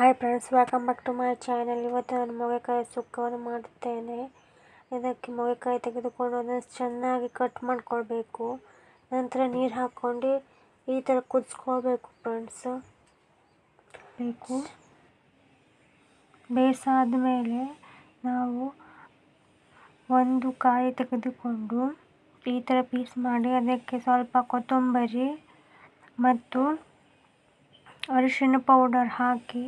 Hi friends welcome back to my channel ಇವತ್ತು ನಾನು ಮೊಗೆಕಾಯಿ ಸುಕ್ಕವನ್ನು ಮಾಡುತ್ತೇನೆ. ಇದಕ್ಕೆ ಮೊಗೆಕಾಯಿ ತೆಗೆದುಕೊಂಡು ಅದನ್ನು ಚೆನ್ನಾಗಿ ಕಟ್ ಮಾಡಿಕೊಳ್ಬೇಕು. ನಂತರ ನೀರು ಹಾಕ್ಕೊಂಡು ಈ ಥರ ಕುದಿಸ್ಕೊಳ್ಬೇಕು ಫ್ರೆಂಡ್ಸ್ ಬೇಕು. ಬೇಯಿಸಾದ ಮೇಲೆ ನಾವು ಒಂದು ಕಾಯಿ ತೆಗೆದುಕೊಂಡು ಈ ಥರ ಪೀಸ್ ಮಾಡಿ ಅದಕ್ಕೆ ಸ್ವಲ್ಪ ಕೊತ್ತಂಬರಿ ಮತ್ತು ಅರಿಶಿನ ಪೌಡರ್ ಹಾಕಿ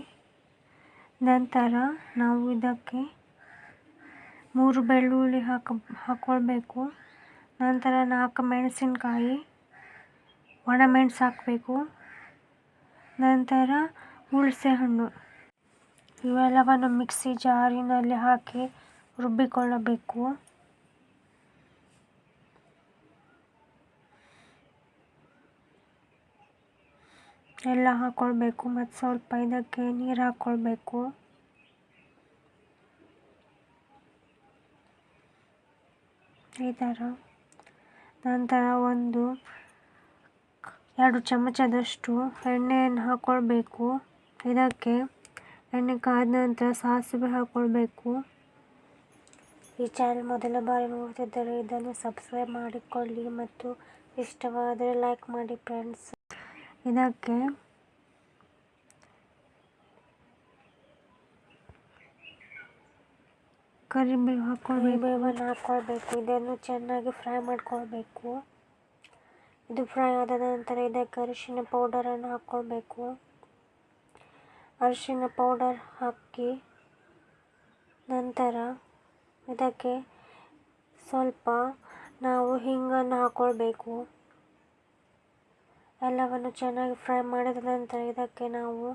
ನಂತರ ನಾವು ಇದಕ್ಕೆ ಮೂರು ಬೆಳ್ಳುಳ್ಳಿ ಹಾಕ ಹಾಕ್ಕೊಳ್ಬೇಕು ನಂತರ ನಾಲ್ಕು ಮೆಣಸಿನಕಾಯಿ ಒಣಮೆಣ್ಸು ಹಾಕಬೇಕು. ನಂತರ ಹುಣಸೆಹಣ್ಣು. ಇವೆಲ್ಲವನ್ನು ಮಿಕ್ಸಿ ಜಾರಿನಲ್ಲಿ ಹಾಕಿ ರುಬ್ಬಿಕೊಳ್ಳಬೇಕು. ಎಲ್ಲ ಹಾಕ್ಕೊಳ್ಬೇಕು ಮತ್ತು ಸ್ವಲ್ಪ ಇದಕ್ಕೆ ನೀರು ಹಾಕ್ಕೊಳ್ಬೇಕು ಈ ಥರ ನಂತರ ಒಂದು, ಎರಡು ಚಮಚದಷ್ಟು ಎಣ್ಣೆಯನ್ನು ಹಾಕ್ಕೊಳ್ಬೇಕು ಇದಕ್ಕೆ ಎಣ್ಣೆ ಕಾದ ನಂತರ ಸಾಸಿವೆ ಹಾಕ್ಕೊಳ್ಬೇಕು ಈ ಚಾನಲ್ ಮೊದಲ ಬಾರಿ ನೋಡ್ತಿದ್ದರೆ ಇದನ್ನು ಸಬ್ಸ್ಕ್ರೈಬ್ ಮಾಡಿಕೊಳ್ಳಿ ಮತ್ತು ಇಷ್ಟವಾದರೆ ಲೈಕ್ ಮಾಡಿ ಫ್ರೆಂಡ್ಸ್ ಇದಕ್ಕೆ ಕರಿಬೇವು ಹಾಕ್ಕೊಳ್ಬೇಕು. ಬೇವನ್ನು ಹಾಕ್ಕೊಳ್ಬೇಕು. ಇದನ್ನು ಚೆನ್ನಾಗಿ ಫ್ರೈ ಮಾಡ್ಕೊಳ್ಬೇಕು. ಇದು ಫ್ರೈ ಆದ ನಂತರ ಇದಕ್ಕೆ ಅರಿಶಿನ ಪೌಡರನ್ನು ಹಾಕ್ಕೊಳ್ಬೇಕು. ಅರಿಶಿನ ಪೌಡರ್ ಹಾಕಿ ನಂತರ ಇದಕ್ಕೆ ಸ್ವಲ್ಪ ನಾವು ಹಿಂಗನ್ನು ಹಾಕ್ಕೊಳ್ಬೇಕು. ಎಲ್ಲವನ್ನು ಚೆನ್ನಾಗಿ ಫ್ರೈ ಮಾಡಿದ ನಂತರ ಇದಕ್ಕೆ ನಾವು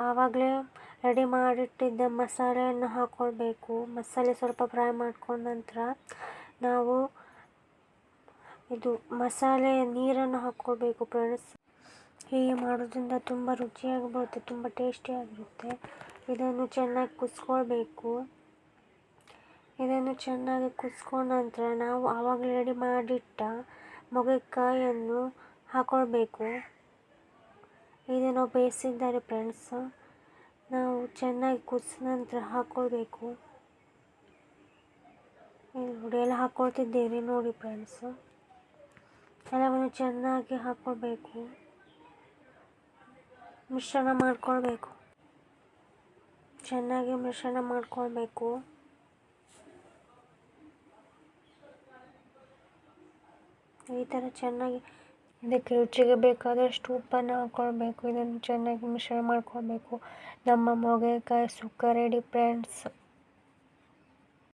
ಆವಾಗಲೇ ರೆಡಿ ಮಾಡಿಟ್ಟಿದ್ದ ಮಸಾಲೆಯನ್ನು ಹಾಕ್ಕೊಳ್ಬೇಕು ಮಸಾಲೆ ಸ್ವಲ್ಪ ಫ್ರೈ ಮಾಡ್ಕೊಂಡ ನಂತರ ನಾವು ಇದು ಮಸಾಲೆ ನೀರನ್ನು ಹಾಕ್ಕೊಳ್ಬೇಕು ಫ್ರೆಂಡ್ಸ್. ಹೀಗೆ ಮಾಡೋದ್ರಿಂದ ತುಂಬ ರುಚಿಯಾಗಿ ಬರುತ್ತೆ, ತುಂಬ ಟೇಸ್ಟಿಯಾಗಿರುತ್ತೆ. ಇದನ್ನು ಚೆನ್ನಾಗಿ ಕುದಿಸ್ಕೊಳ್ಬೇಕು. ಇದನ್ನು ಚೆನ್ನಾಗಿ ಕುದಿಸ್ಕೊಂಡ ನಂತರ ನಾವು ಆವಾಗಲೇ ರೆಡಿ ಮಾಡಿಟ್ಟ ಮೊಗೆಕಾಯನ್ನು ಹಾಕ್ಕೊಳ್ಬೇಕು ಇದು ನಾವು ಬೇಯಿಸಿದ್ದಾರೆ ಫ್ರೆಂಡ್ಸ್ ನಾವು ಚೆನ್ನಾಗಿ ಕುದಿಸಿದ ನಂತರ ಹಾಕ್ಕೊಳ್ಬೇಕು ನೋಡಿ, ಎಲ್ಲ ಹಾಕ್ಕೊಳ್ತಿದ್ದೇನೆ ನೋಡಿ ಫ್ರೆಂಡ್ಸ್ ಎಲ್ಲವನ್ನು ಚೆನ್ನಾಗಿ ಹಾಕ್ಕೊಳ್ಬೇಕು ಮಿಶ್ರಣ ಮಾಡ್ಕೊಳ್ಬೇಕು. ಚೆನ್ನಾಗಿ ಮಿಶ್ರಣ ಮಾಡ್ಕೊಳ್ಬೇಕು. ಈ ಥರ ಚೆನ್ನಾಗಿ ಇದಕ್ಕೆ ರುಚಿಗೆ ಬೇಕಾದಷ್ಟು ಉಪ್ಪನ್ನು ಹಾಕ್ಕೊಳ್ಬೇಕು ಇದನ್ನು ಚೆನ್ನಾಗಿ ಮಿಶ್ರಣ ಮಾಡ್ಕೊಳ್ಬೇಕು. ನಮ್ಮ ಮೊಗೆಕಾಯಿ ಸುಕ್ಕ ರೆಡಿ ಫ್ರೆಂಡ್ಸ್.